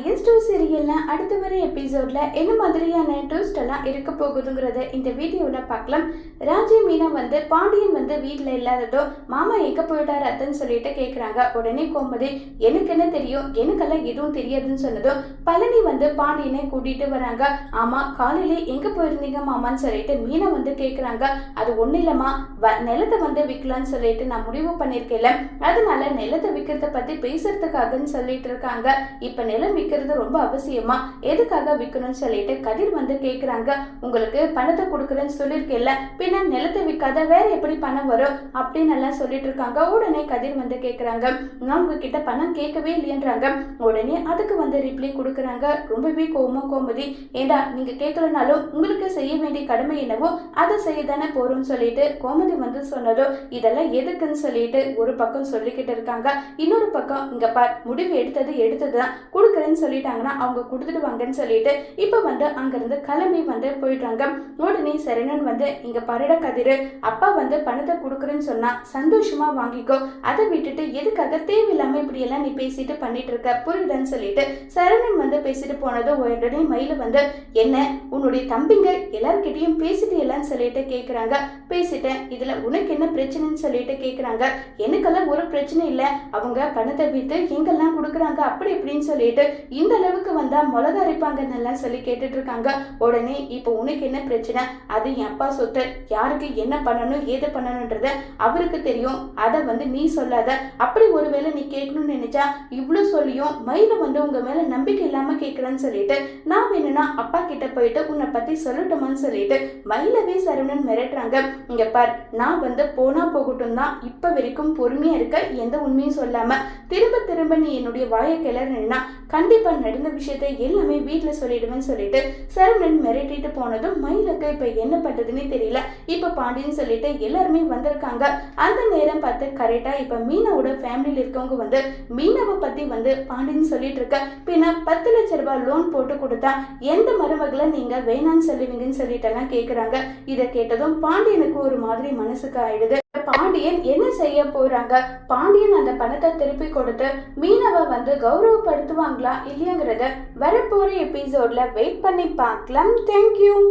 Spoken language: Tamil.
பாண்டியன் ஸ்டோர் சீரியலில் அடுத்து வர எபிசோட்ல என்ன மாதிரியான ட்விஸ்ட் எல்லாம் இருக்க போகுதுங்கிறத இந்த வீடியோவில் பார்க்கலாம். ராஜி மீனா வந்து பாண்டியன் வந்து வீட்டில் இல்லாததோ மாமா எங்கே போயிட்டார் அதுன்னு சொல்லிட்டு கேட்குறாங்க உடனே கோமதி எனக்கு என்ன தெரியும்? எனக்கெல்லாம் எதுவும் தெரியாதுன்னு சொன்னதும் பழனி வந்து பாண்டியனை கூட்டிட்டு வராங்க. ஆமா காலையிலே எங்கே போயிருந்தீங்க மாமான்னு சொல்லிட்டு மீனா வந்து கேட்குறாங்க அது ஒன்றும் இல்லைம்மா வ நிலத்தை வந்து விற்கலான்னு சொல்லிட்டு நான் முடிவு பண்ணியிருக்கேன் அதனால நிலத்தை விற்கிறத பற்றி பேசுறதுக்காகன்னு சொல்லிட்டு இருக்காங்க. இப்போ நிலம் விற்கிறது ரொம்ப அவசியமா? எதுக்காக விற்கணும்னு சொல்லிட்டு கதிர் வந்து கேட்குறாங்க உங்களுக்கு பணத்தை கொடுக்குறேன்னு சொல்லியிருக்கேல்ல பின்ன நிலத்தை விற்காத வேற எப்படி பணம் வரும் அப்படின்னு எல்லாம் சொல்லிட்டு இருக்காங்க. உடனே கதிர் வந்து கேட்குறாங்க நான் உங்ககிட்ட பணம் கேட்கவே இல்லையன்றாங்க. உடனே அதுக்கு வந்து ரிப்ளை கொடுக்குறாங்க. ரொம்பவே கோவமா கோமதி ஏண்டா நீங்க கேட்கலனாலும் உங்களுக்கு செய்ய வேண்டிய கடமை என்னவோ அதை செய்ய தானே போறோம்னு சொல்லிட்டு கோமதி வந்து சொன்னதோ இதெல்லாம் எதுக்குன்னு சொல்லிட்டு ஒரு பக்கம் சொல்லிக்கிட்டு இருக்காங்க. இன்னொரு பக்கம் இங்க பார் முடிவு எடுத்தது எடுத்தது தான் கொடுக்குறேன்னு சொல்லிட்டாங்கன்னா அவங்க கொடுத்துட்டு வாங்கன்னு சொல்லிட்டு இப்போ வந்து அங்கேருந்து கிளம்பி வந்து போயிடுறாங்க. உடனே சரணன் வந்து இங்கே பரட கதிர் அப்பா வந்து பணத்தை கொடுக்குறேன்னு சொன்னால் சந்தோஷமாக வாங்கிக்கோ. அதை விட்டுட்டு எதுக்காக தேவையில்லாமல் இப்படியெல்லாம் நீ பேசிட்டு பண்ணிட்டு இருக்க புரியுதான்னு சொல்லிட்டு சரணன் வந்து பேசிட்டு போனதும் உடனே மயில் வந்து என்ன உன்னுடைய தம்பிங்க எல்லார்கிட்டையும் பேசிட்டு எல்லாம் சொல்லிட்டு கேட்குறாங்க பேசிட்டேன். இதில் உனக்கு என்ன பிரச்சனைன்னு சொல்லிட்டு கேட்குறாங்க எனக்கெல்லாம் ஒரு பிரச்சனை இல்லை. அவங்க பணத்தை விட்டு எங்கெல்லாம் கொடுக்குறாங்க? அப்படி இப்படின்னு சொல்லிட்டு இந்த அளவுக்கு வந்தா மிளகா அரைப்பாங்கன்னு எல்லாம் சொல்லி கேட்டுட்டு இருக்காங்க உடனே இப்போ உனக்கு என்ன பிரச்சனை? அது என் அப்பா சொத்து. யாருக்கு என்ன பண்ணணும் ஏது பண்ணணுன்றத அவருக்கு தெரியும். அதை வந்து நீ சொல்லாத. அப்படி ஒருவேளை நீ கேட்கணும்னு நினைச்சா இவ்வளோ சொல்லியும் மயில வந்து உங்க மேல நம்பிக்கை இல்லாம கேட்கறேன்னு சொல்லிட்டு நான் வேணும்னா அப்பா கிட்ட போயிட்டு உன்னை பத்தி சொல்லட்டுமான்னு சொல்லிட்டு மயிலவே சரவணன் மிரட்டுறாங்க. இங்க பார் நான் வந்து போனா போகட்டும் தான் இப்ப வரைக்கும் பொறுமையா இருக்க எந்த உண்மையும் சொல்லாம திரும்ப திரும்ப நீ என்னுடைய வாயை கிளறினா கண்டிப்பா நடந்த விஷயத்த எல்லாமே வீட்டுல சொல்லிடுவேன்னு சொல்லிட்டு சரவணன் மிரட்டிட்டு போனதும் மயிலுக்கு இப்ப என்ன பண்றதுன்னே தெரியல. இப்ப பாண்டியன்னு சொல்லிட்டு எல்லாருமே வந்திருக்காங்க. அந்த நேரம் பார்த்து கரெக்டா இப்ப மீனாவோட ஃபேமிலியில இருக்கவங்க வந்து மீனாவை பத்தி வந்து பாண்டியன் சொல்லிட்டு இருக்க. பின்ன பத்து லட்ச ரூபாய் லோன் போட்டு கொடுத்தா எந்த மருமகளை நீங்க வேணான்னு சொல்லுவீங்கன்னு சொல்லிட்டு எல்லாம் கேக்குறாங்க. இதை கேட்டதும் பாண்டியனுக்கு ஒரு மாதிரி மனசுக்கு ஆயிடுது. பாண்டியன் என்ன செய்ய போறாங்க? பாண்டியன் அந்த பணத்தை திருப்பி கொடுத்து மீனவை வந்து கௌரவப்படுத்துவாங்களா இல்லையாங்கிறத வரப்போற எபிசோட்ல வெயிட் பண்ணி பார்க்கலாம். தேங்க்யூ